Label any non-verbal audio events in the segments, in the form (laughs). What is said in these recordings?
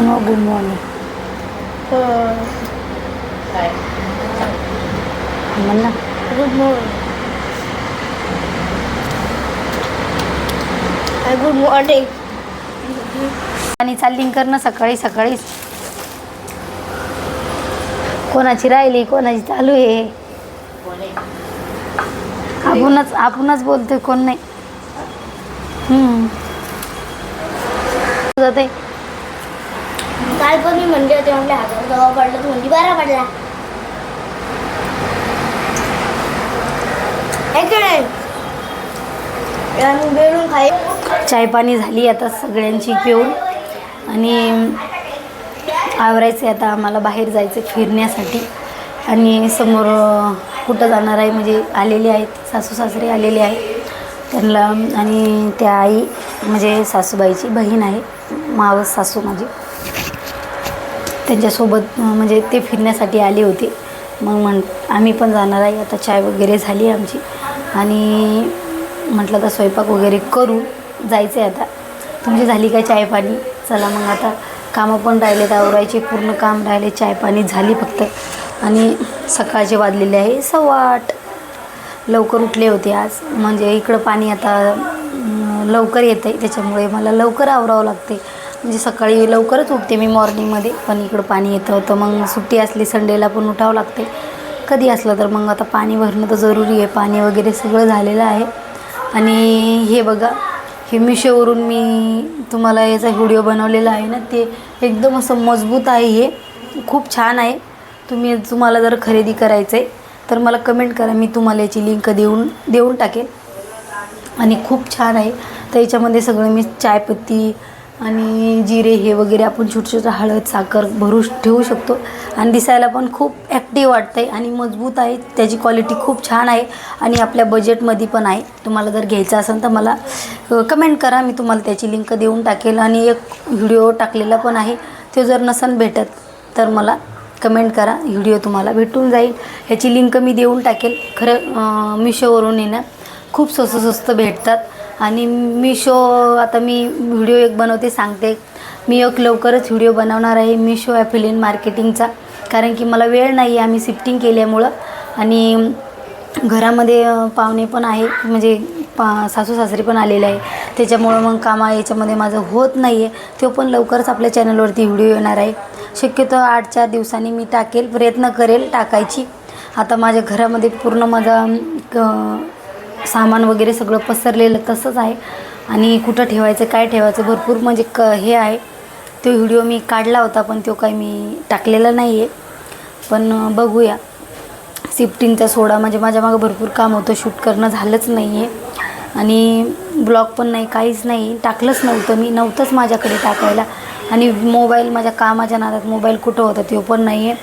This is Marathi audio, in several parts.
नो गुड मॉर्निंग काय म्हण ना गुड मॉर्निंग गुड मॉर्निंग आणि चाललिंग करणं सकाळी सकाळीच. कोणाची राहिली कोणाची चालू आहे? आपणच आपणच बोलतोय कोण नाही. हम्म. जाते. म्हणजे म्हणले होते म्हणले हजार दवा पडला तू म्हणजे बारा पडला. खाई चाय पाणी झाली आता सगळ्यांची पिऊन. आणि आवरायचं आता आम्हाला बाहेर जायचं फिरण्यासाठी. आणि समोर कुठं जाणार आहे म्हणजे आलेले आहेत सासू सासरे आलेले आहेत. त्यांना आणि त्या आई म्हणजे सासूबाईची बहीण आहे मावस सासू माझी. त्यांच्यासोबत म्हणजे ते फिरण्यासाठी आले होते. मग म्हण आम्ही पण जाणार आहे. आता चाय वगैरे झाली आमची. आणि म्हटलं आता स्वयंपाक वगैरे करू जायचं आहे आता. तुमची झाली काय चाय पाणी चला मग आता कामं पण राहिलेत. आवरायचे पूर्ण काम राहिले. चाय पाणी झाली फक्त. आणि सकाळचे वाजलेले आहे सवाट लवकर उठले होते आज. म्हणजे इकडं पाणी आता लवकर येतं आहे त्याच्यामुळे मला लवकर आवरावं लागते म्हणजे सकाळी लवकरच उठते मी मॉर्निंगमध्ये पण इकडं पाणी येतं होतं. मग सुट्टी असली संडेला पण उठावं लागते. कधी असलं तर मग आता पाणी भरणं तर जरुरी आहे. पाणी वगैरे सगळं झालेलं आहे. आणि हे बघा हे मिशोवरून मी तुम्हाला याचा व्हिडिओ बनवलेला आहे ना ते एकदम असं मजबूत आहे हे. खूप छान आहे. तुम्ही तुम्हाला जर खरेदी करायचं आहे तर मला कमेंट करा. मी तुम्हाला याची लिंक देऊन देऊन टाकेन. आणि खूप छान आहे. तर याच्यामध्ये सगळं मी चायपत्ती आणि जिरे हे वगैरे आपण छोटं छोटं हळद साखर भरू ठेवू शकतो. आणि दिसायला पण खूप ॲक्टिव्ह वाटतं आहे आणि मजबूत आहे. त्याची क्वालिटी खूप छान आहे आणि आपल्या बजेटमध्ये पण आहे. तुम्हाला जर घ्यायचं असेल तर मला कमेंट करा. मी तुम्हाला त्याची लिंक देऊन टाकेल. आणि एक व्हिडिओ टाकलेला पण आहे. तो जर नसन भेटत तर मला कमेंट करा. व्हिडिओ तुम्हाला भेटून जाईल. ह्याची लिंक मी देऊन टाकेल. खरं मिशोवरून येणं खूप स्वस्त स्वस्त भेटतात. आणि मिशो आता मी व्हिडिओ एक बनवते सांगते. मी एक लवकरच व्हिडिओ बनवणार आहे मिशो ॲफिलियन मार्केटिंगचा कारण की मला वेळ नाही आहे आम्ही शिफ्टिंग केल्यामुळं. आणि घरामध्ये पाहुणे पण आहे म्हणजे पा सासू सासरे पण आलेले आहे. त्याच्यामुळं मग कामा याच्यामध्ये माझं होत नाही आहे तो पण लवकरच आपल्या चॅनलवरती व्हिडिओ येणार आहे. शक्यतो आठ चार दिवसांनी मी टाकेल प्रयत्न करेल टाकायची. आता माझ्या घरामध्ये पूर्ण माझा क- सामान वगैरे सगळं पसरलेलं तसंच आहे. आणि कुठं ठेवायचं काय ठेवायचं भरपूर म्हणजे क हे आहे. तो व्हिडिओ मी काढला होता पण तो काही मी टाकलेला नाही आहे पण बघूया. शिफ्टिंगचा सोडा म्हणजे माझ्या मागं भरपूर काम होतं शूट करणं झालंच नाही आहे आणि ब्लॉग पण नाही काहीच नाही टाकलंच नव्हतं मी नव्हतंच माझ्याकडे टाकायला. आणि मोबाईल माझ्या कामाच्या नादात मोबाईल कुठं होता तो पण नाही आहे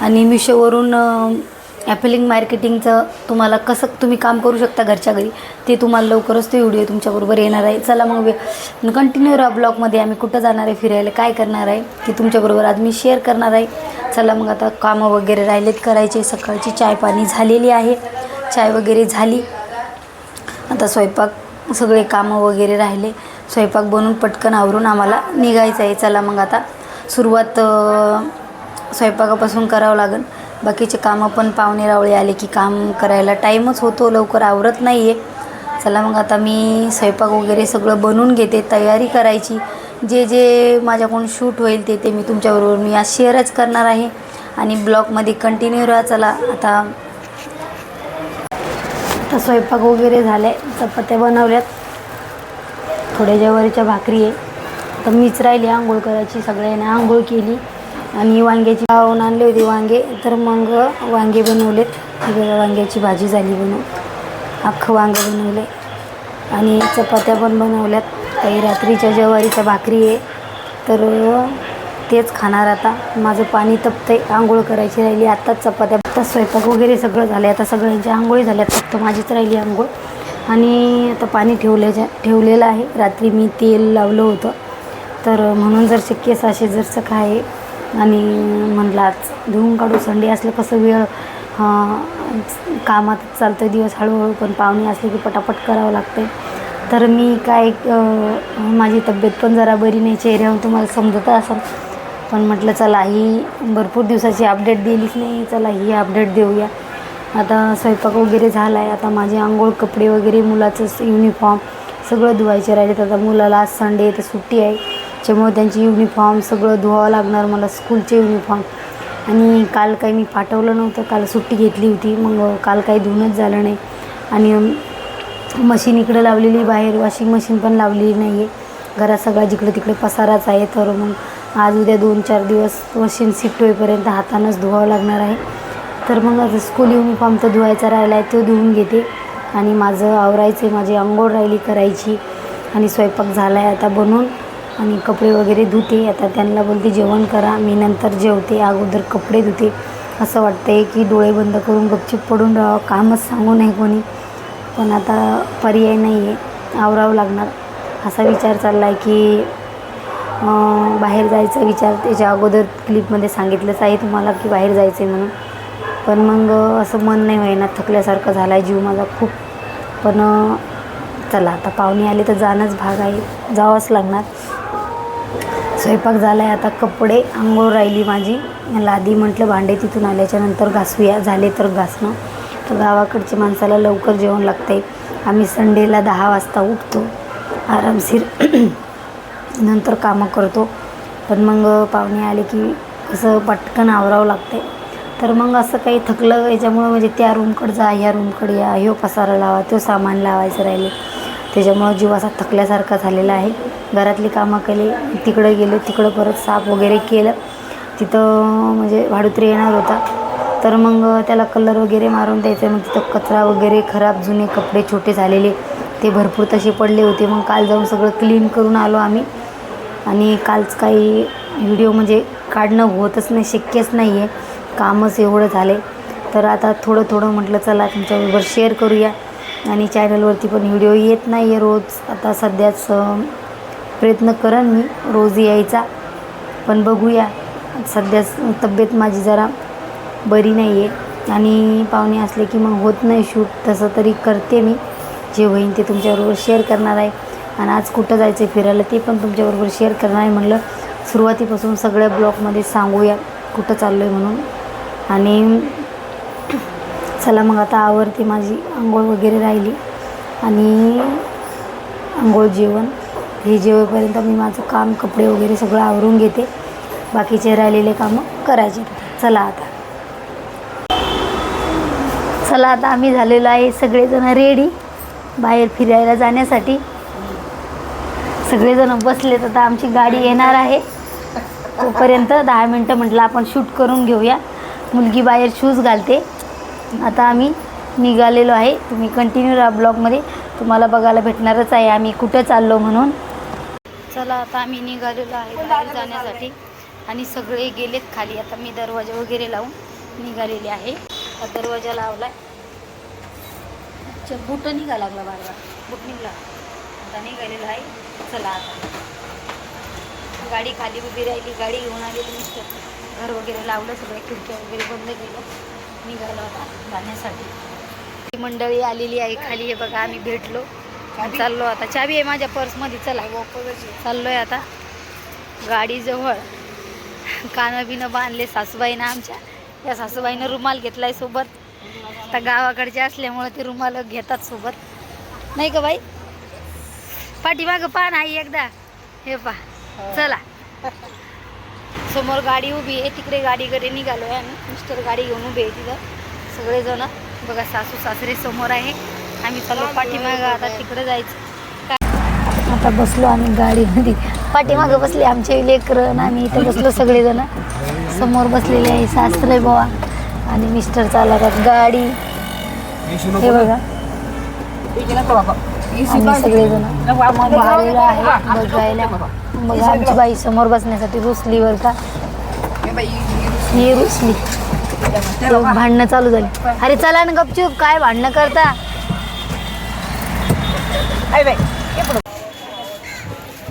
आणि मिशोवरून ॲपलिंग मार्केटिंगचं तुम्हाला कसं तुम्ही काम करू शकता घरच्या घरी ते तुम्हाला लवकरच ते व्हिडिओ तुमच्याबरोबर येणार आहे. चला मग कंटिन्यू राहा ब्लॉगमध्ये आम्ही कुठं जाणार आहे फिरायला काय करणार आहे ते तुमच्याबरोबर आज मी शेअर करणार आहे. चला मग आता कामं वगैरे राहिलेत करायचे सकाळची चाय पाणी झालेली आहे. चाय वगैरे झाली. आता स्वयंपाक सगळे कामं वगैरे राहिले. स्वयंपाक बनवून पटकन आवरून आम्हाला निघायचं आहे. चला मग आता सुरुवात स्वयंपाकापासून करावं लागेल. बाकीचे कामं पण पाहुणे रावळे आले की काम करायला टाईमच होतो लवकर आवरत नाही आहे चला मग आता मी स्वयंपाक वगैरे सगळं बनवून घेते तयारी करायची. जे जे माझ्याकडून शूट होईल ते ते मी तुमच्याबरोबर मी आज शेअरच करणार आहे. आणि ब्लॉगमध्ये कंटिन्यू राहा चला. आता आता स्वयंपाक वगैरे झाले चपात्या बनवल्यात. थोड्या ज्वारीच्या भाकरी आहे. तर मीच राहिली आंघोळ करायची सगळ्यांना आंघोळ केली. आणि वांग्याची लावून आणले होते वांगे. तर मग वांगे बनवलेत. वांग्याची भाजी झाली बनवून अख्खं वांगं बनवले आणि चपात्या पण बनवल्यात. काही रात्रीच्या ज्वारीच्या भाकरी आहे. तर तेच खाणार आता. माझं पाणी तपतंय. आंघोळ करायची राहिली. आत्ताच चपात्या आता स्वयंपाक वगैरे सगळं झालं आता सगळ्यांच्या आंघोळी झाल्यात. फक्त माझीच राहिली आंघोळ. आणि आता पाणी ठेवल्याच्या ठेवलेलं आहे. रात्री मी तेल लावलं होतं. तर म्हणून जर केस असे जरसं काय आणि म्हणलं आज धुवून काढू संडे असलं कसं वेळ कामात चालतं दिवस हळूहळू पण पाहुणे असले की पटापट करावं लागते. तर मी काय माझी तब्येत पण जरा बरी नाही चेहऱ्यावर तुम्हाला समजत असं पण म्हटलं चला ही भरपूर दिवसाची अपडेट दिलीच नाही चला ही अपडेट देऊया. आता स्वयंपाक वगैरे झाला आहे आता माझे आंघोळ कपडे वगैरे मुलाचं युनिफॉर्म सगळं धुवायचे राहिले आता मुलाला आज संडे तर सुट्टी आहे. त्याच्यामुळे त्यांची युनिफॉर्म सगळं धुवावं लागणार मला स्कूलचे युनिफॉर्म आणि काल काही मी पाठवलं नव्हतं काल सुट्टी घेतली होती मग काल काही धुणंच झालं नाही. आणि मशीन इकडं लावलेली बाहेर वॉशिंग मशीन पण लावलेली नाही आहे घरात सगळा जिकडे तिकडे पसाराच आहे तर मग आज उद्या दोन चार दिवस मशीन शिफ्ट होईपर्यंत हातानंच धुवावं लागणार आहे. तर मग आता स्कूल युनिफॉर्म तर धुवायचा राहिला आहे तो धुवून घेते. आणि माझं आवरायचं आहे माझी आंघोळ राहिली करायची. आणि स्वयंपाक झाला आहे आता बनवून आणि कपडे वगैरे धुते. आता त्यांना बोलते जेवण करा मी नंतर जेवते अगोदर कपडे धुते. असं वाटतंय की डोळे बंद करून गपचूप पडून राहावं कामच सांगू नाही कोणी. पण आता पर्याय नाही आहे आवरावं लागणार. असा विचार चालला आहे की बाहेर जायचा विचार त्याच्या अगोदर क्लिपमध्ये सांगितलंच आहे तुम्हाला की बाहेर जायचं आहे म्हणून. पण मग असं मन नाही व्हायना थकल्यासारखं झाला आहे जीव माझा खूप. पण चला आता पाहुणे आले तर जाणंच भाग आहे जावंच लागणार. स्वयंपाक झाला आहे आता कपडे आंघोळ राहिली माझी. लादी म्हटलं भांडे तिथून आल्याच्यानंतर घासूया. झाले तर घासणं. तर गावाकडच्या माणसाला लवकर जेवण लागते आम्ही संडेला दहा वाजता उठतो. आरामशीर (clears throat) नंतर कामं करतो. पण मग पाहुणे आले की कसं पटकन आवरावं लागते तर मग असं काही थकलं याच्यामुळं म्हणजे त्या रूमकडे जा ह्या रूमकडे या. ह्यो पसारा लावा तो सामान लावायचं राहिले. त्याच्यामुळं जीव असा थकल्यासारखा झालेला आहे. घरातली कामं केली तिकडं गेलो तिकडं परत साफ वगैरे केलं. तिथं म्हणजे भाडुत्री येणार होता. तर मग त्याला कलर वगैरे मारून द्यायचं. मग तिथं कचरा वगैरे खराब जुने कपडे छोटे झालेले. ते भरपूर तसे पडले होते. मग काल जाऊन सगळं क्लीन करून आलो आम्ही. आणि कालच काही व्हिडिओ म्हणजे काढणं होतच नाही शक्यच नाही आहे कामच एवढं झाले तर आता थोडं थोडं म्हटलं चला तुमच्याबरोबर शेअर करूया. आणि चॅनलवरती पण व्हिडिओ येत नाही आहे रोज. आता सध्याच प्रयत्न करेन मी रोज यायचा. पण बघूया. सध्या तब्येत माझी जरा बरी नाही आहे आणि पाहुणे असले की मग होत नाही शूट. तसं तरी करते मी. जे होईन ते तुमच्याबरोबर शेअर करणार आहे. आणि आज कुठं जायचं आहे फिरायला ते पण तुमच्याबरोबर शेअर करणार आहे म्हणलं. सुरुवातीपासून सगळ्या ब्लॉगमध्ये सांगूया कुठं चाललो आहे म्हणून. आणि चला मग आता आवरते माझी. आंघोळ वगैरे राहिली. आणि आंघोळ जेवण. हे जेवेपर्यंत मी माझं काम कपडे वगैरे सगळं आवरून घेते. बाकीचे राहिलेले कामं करायचे. चला आता. चला आता आम्ही झालेलो आहे सगळेजण रेडी बाहेर फिरायला जाण्यासाठी. सगळेजण बसलेत. आता आमची गाडी येणार आहे. तोपर्यंत दहा मिनटं म्हटलं आपण शूट करून घेऊया. मुलगी बाहेर शूज घालते. आता आम्ही निघालेलो आहे. तुम्ही कंटिन्यू राहा ब्लॉगमध्ये तुम्हाला बघायला भेटणारच आहे. आम्ही कुठं चाललो म्हणून. चला आता आम्ही निघालेलो आहे बाहेर जाण्यासाठी. आणि सगळे गेलेत खाली. आता मी दरवाजा वगैरे लावून निघालेले आहे. हा दरवाजा लावला अच्छा बुट निघा लागला बार बार बुट निघला. आता निघालेलो आहे. चला आता. गाडी खाली उभी राहिली. गाडी घेऊन आलेली मिस्टर. घर वगैरे लावलं. सगळ्या खिडक्या वगैरे बंद केलं. निघालो आता जाण्यासाठी ती मंडळी आलेली आहे खाली हे बघा आम्ही भेटलो. चाललो आता. चावी आहे माझ्या पर्समध्ये चला. चाललोय आता. गाडीजवळ कानं बिनं बांधले सासूबाईनं आमच्या. या सासूबाईनं रुमाल घेतलाय सोबत. आता गावाकडचे असल्यामुळे ते रुमाल घेतात सोबत. नाही का बाई? पाठीमागं पहा नाही एकदा. हे पहा. चला. समोर गाडी उभी आहे तिकडे गाडीकडे निघालो आहे आम्ही. मिस्टर गाडी घेऊन उभे आहे तिथं. सगळेजण बघा सासू सासरे समोर आहे. आम्ही चालू पाठीमागं आता तिकडे जायचं. काय आता बसलो आम्ही गाडीमध्ये. पाठीमागं बसले आमचे लेकरं आम्ही इथं बसलो सगळेजण. समोर बसलेले आहे सासरे बुवा आणि मिस्टर चालवतात गाडी. हे बघा. आम्ही सगळेजण. आलेलो आहे. बघायला बघा आमची बाई समोर बसण्यासाठी रुसली बर का? ही रुसली. ते भांडणं चालू झाली. अरे चला ना गपचूप काय भांडणं करता?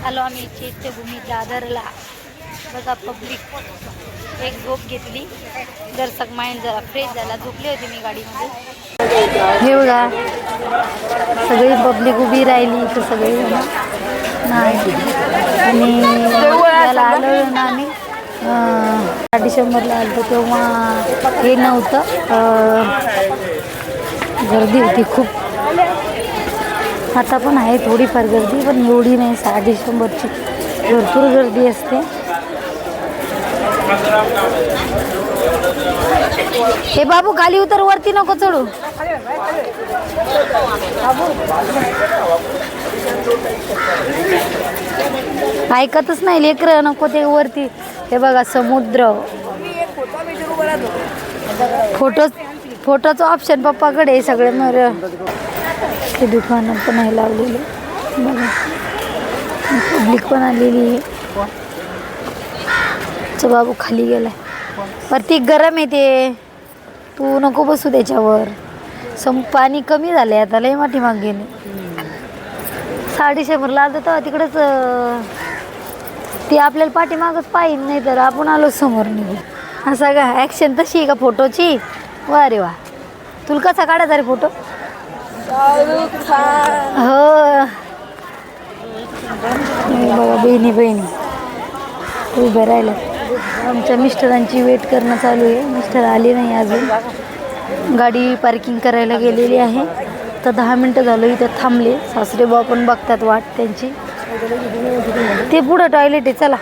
आलो आम्ही चैत्यभूमी दादरला बघा पब्लिक एक झोप घेतली. दर्शक माइंड जरा फ्रेश झाला. झोपली होती मी गाडीमध्ये. हे बघा. सगळी पब्लिक उभी राहिली इथं सगळी. नाही. आणि त्याला आलो ना आम्ही. डिसेंबरला आलो तेव्हा हे नव्हतं. गर्दी होती खूप. आता पण आहे थोडीफार गर्दी पण एवढी नाही. सहा डिसेंबरची भरपूर गर्दी असते. हे बाबू खाली उतर वरती नको चढू. ऐकतच नाही लेकरं नको ते वरती. हे बघा समुद्र. फोटो फोटोचं ऑप्शन पप्पाकडे आहे सगळे मर. ते दुकानं पण आहे लावलेले. बघा. पब्लिक पण आलेली आहे. बाबू खाली गेलाय. वरती गरम येते तू. नको बसू त्याच्यावर. सम पाणी कमी झालं आता लय माठी साडे शंभरला आलं तर तिकडंच ती आपल्याला पाठीमागच पाहिजे नाही तर आपण आलो समोर निघू असा का ॲक्शन तशी आहे का फोटोची वा रे वा. तुला कसा काढायचा रे फोटो हो. बघा बहिणी बहिणी. उभे राहिलं आमच्या मिस्टरांची वेट करणं चालू आहे. मिस्टर आले नाही अजून. गाडी पार्किंग करायला गेलेली आहे. तर दहा मिनटं झालं इथं थांबले. सासरे भाऊ पण बघतात वाट त्यांची. ते पुढं टॉयलेट आहे. चला.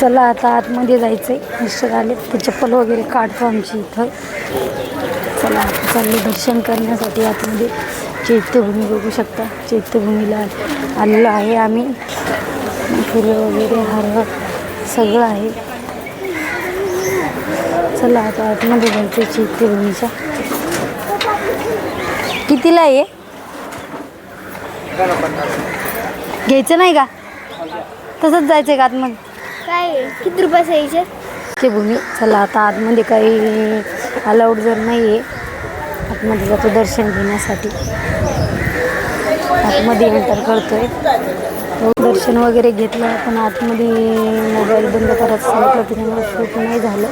चला आता आतमध्ये जायचं आहे मिस्टर आले. ते चप्पल वगैरे काढतो आमची इथं. चला आता चाललो दर्शन करण्यासाठी आतमध्ये. चैत्यभूमी बघू शकता. चैत्यभूमीला आलेलो आहे आम्ही. फुलं वगैरे हार सगळं आहे. चला आता आतमध्ये जायचं चैत्यभूमीच्या कितीला आहे घ्यायचं नाही का? तसंच जायचं आहे का आतमध्ये? काय? किती रुपयाचं यायचे ते भूमी. चला आता आतमध्ये काही अलाउड जर नाही आहे आतमध्ये जातो दर्शन घेण्यासाठी. आतमध्ये एंटर करतोय. दर्शन वगैरे घेतलं पण आतमध्ये मोबाईल बंद करत सांगितलं त्याच्यामुळे शूट नाही झालं.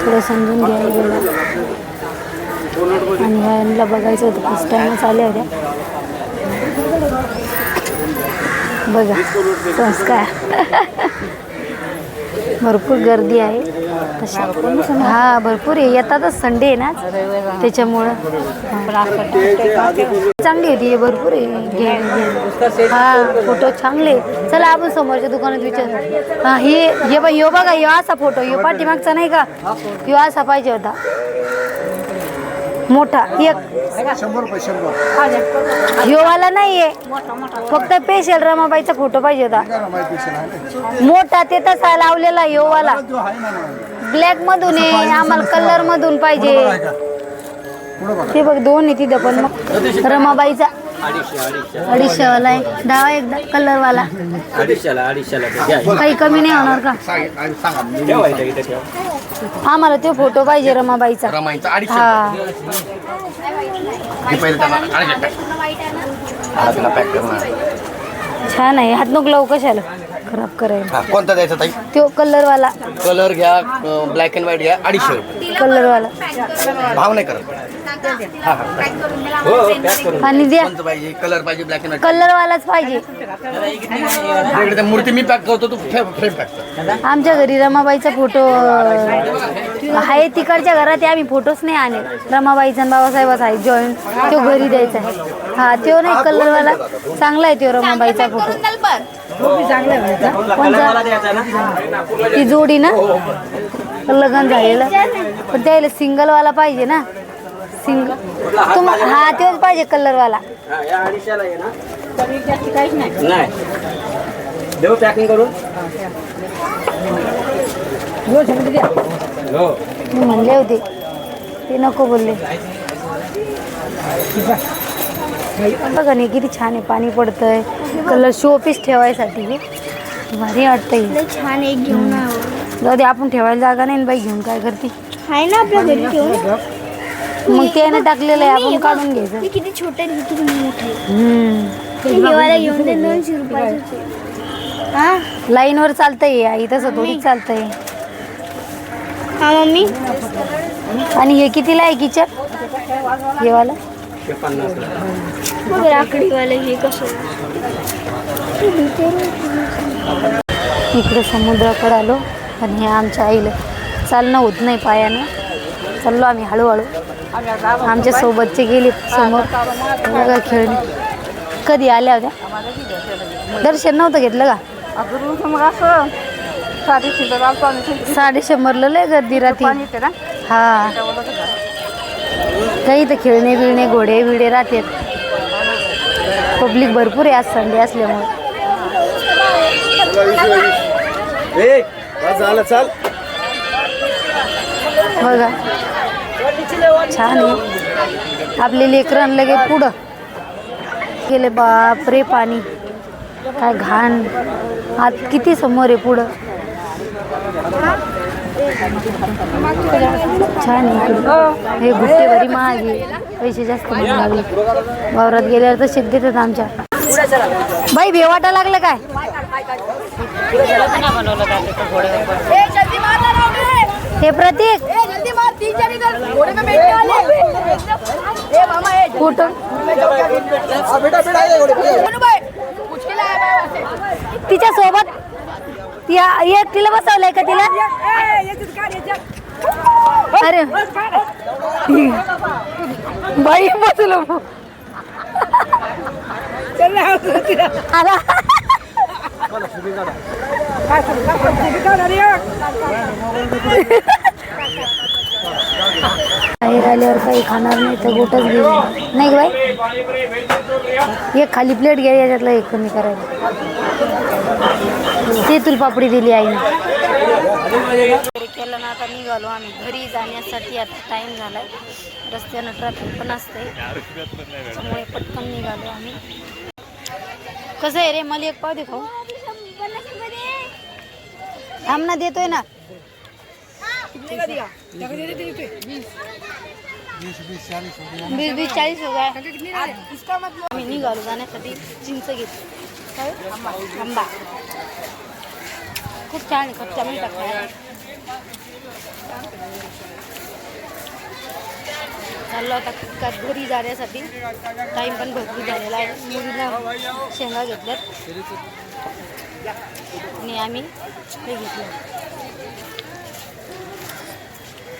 थोडं समजून घ्यायला गेलं. आणि ह्यांना बघायचं होतं फर्स्ट टाईमच आल्या होत्या. बघा संस्कार (laughs) भरपूर गर्दी आहे. तशी. हा भरपूर आहे. येतातच संडे आहे ना? त्याच्यामुळं. चांगली होती. भरपूर आहे. घे घे. हा फोटो चांगले चला आपण समोरच्या दुकानात विचार. हा हे हे बघ यो बघा यो असा फोटो यो पाठीमागचा नाही का? यो असा पाहिजे होता. मोठा एक. शंभर रुपये शंभर. ह्यो वाला नाहीये. फक्त पेशल रमाबाईचा फोटो पाहिजे होता. मोठा ते तसा लावलेला ह्यो वाला जो आहे ना मग. ब्लॅक मधून आहे आम्हाला कलर मधून पाहिजे. ते बघ. दोन आहे तिथं पण मग रमाबाईचा अडीचशे वाला आहे. डावा एकदा कलर वाला अडीचशेला काही कमी नाही होणार का? सांग- आणि सांगा मी ठेवायचं इथे ठेवा. आम्हाला तो फोटो पाहिजे रमाबाईचा. हा. हे छान आहे. हात नको लावू कशाला? खराब करायला हा कोणता द्यायचा ताई? तो कलर वाला कलर घ्या ब्लॅक अँड व्हाईट घ्या अडीचशे रुपये. कलर वाला भाव नाही करत. हा हा. हो हो पॅक करून आणि द्या. कोणतं पाहिजे? कलर पाहिजे ब्लॅक अँड कलर वालाच पाहिजे. मूर्ती मी पॅक करतो तू फ्रेम पॅक कर. आमच्या घरी रमाबाईचा फोटो आहे तिकडच्या घरात आहे, आम्ही फोटोच नाही आणले रमाबाईचा आणि बाबासाहेबाचा आहे जॉईंट तो घरी द्यायचा आहे. हा तो नाही कलरवाला. चांगला आहे तो रमाबाईचा फोटो ती जोडी ना? लग्न झालेलं. पण त्याला सिंगलवाला पाहिजे ना? सिंगल. तुम हा तोच पाहिजे कलरवाला. हा, पॅकिंग करून? मी म्हणले होते. ते नको बोलले. बघा नाही किती छान आहे. पाणी पडतंय. कलर शो पीस ठेवायसाठी. हे. भारी वाटतंय. छान एक घेऊन जाऊ दे आपण ठेवायला जागा नाही ना बाई घेऊन काय करते? आहे ना आपल्या घरी ठेवून? मग त्याने टाकलेलं आहे आपण काढून घ्यायचं. हे किती छोटे किती मोठे. हे घेऊन दोनशे लाईनवर चालतंय आई तसं थोडी चालतंय. हा मम्मी. आणि हे कितीला आहे किचन? हे वाला हे कसं इकडे समुद्राकडे आलो आणि हे आमच्या आईला चालणं होत नाही पायानं. चाललो आम्ही हळूहळू. आमच्या सोबतचे गेले समोर. बघा खेळणे. कधी आल्या होत्या? दर्शन नव्हतं घेतलं का? साडी शंभरला लय गर्दी राहते. पाणी येते ना? हा. काही तर खेळणे बिळणे घोडे बिडे राहतात. पब्लिक भरपूर आहे आज संडे असल्यामुळे. ए बस झालं चाल. बघा. छान आहे. आपले लेकरं लगे पुढं. गेले बापरे पाणी. काय घाण. आत किती समोर आहे पुढं. छान आहे हे गुट्टे भरी महाग आहे. पैसे जास्त लागले वावरात गेल्यावर तर शेत देतात आमच्या. बाई भेवाटा लागलं काय? हे प्रतीक. कुठं? तिच्या सोबत या एकटीला बसवलंय का तिला? अरे. बाई बसलो. आला. बाहेर आल्यावर काही खाणार नाही तर गोटच घेऊ नाही का बाई? एक खाली प्लेट घ्या याच्यातलं एक कमी करायला तेतुल पापडी दिली आईने केलं ना आता निघालो आम्ही. घरी जाण्यासाठी आता टाइम झालाय. रस्त्यानं ट्रॅफिक पण असते त्यामुळे पटकन निघालो आम्ही. कसं आहे रे मला एक पाव दे खाऊ. थांब ना देतोय ना. वीस वीस चाळीस हो आम्ही निघालो जाण्यासाठी. चिंच घेतली. काय? आंबा. खूप छान आहे कच्चा मिठा चाललो आता का घरी जाण्यासाठी. टाईम पण भरपूर झालेला आहे. मुलींना शेंगा घेतल्यात. आणि आम्ही हे घेतलं.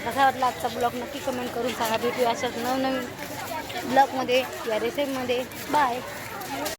कसा वाटला आजचा ब्लॉग नक्की कमेंट करून सांगा. भेटूया अशाच नवनवीन ब्लॉगमध्ये या रेसिपीमध्ये बाय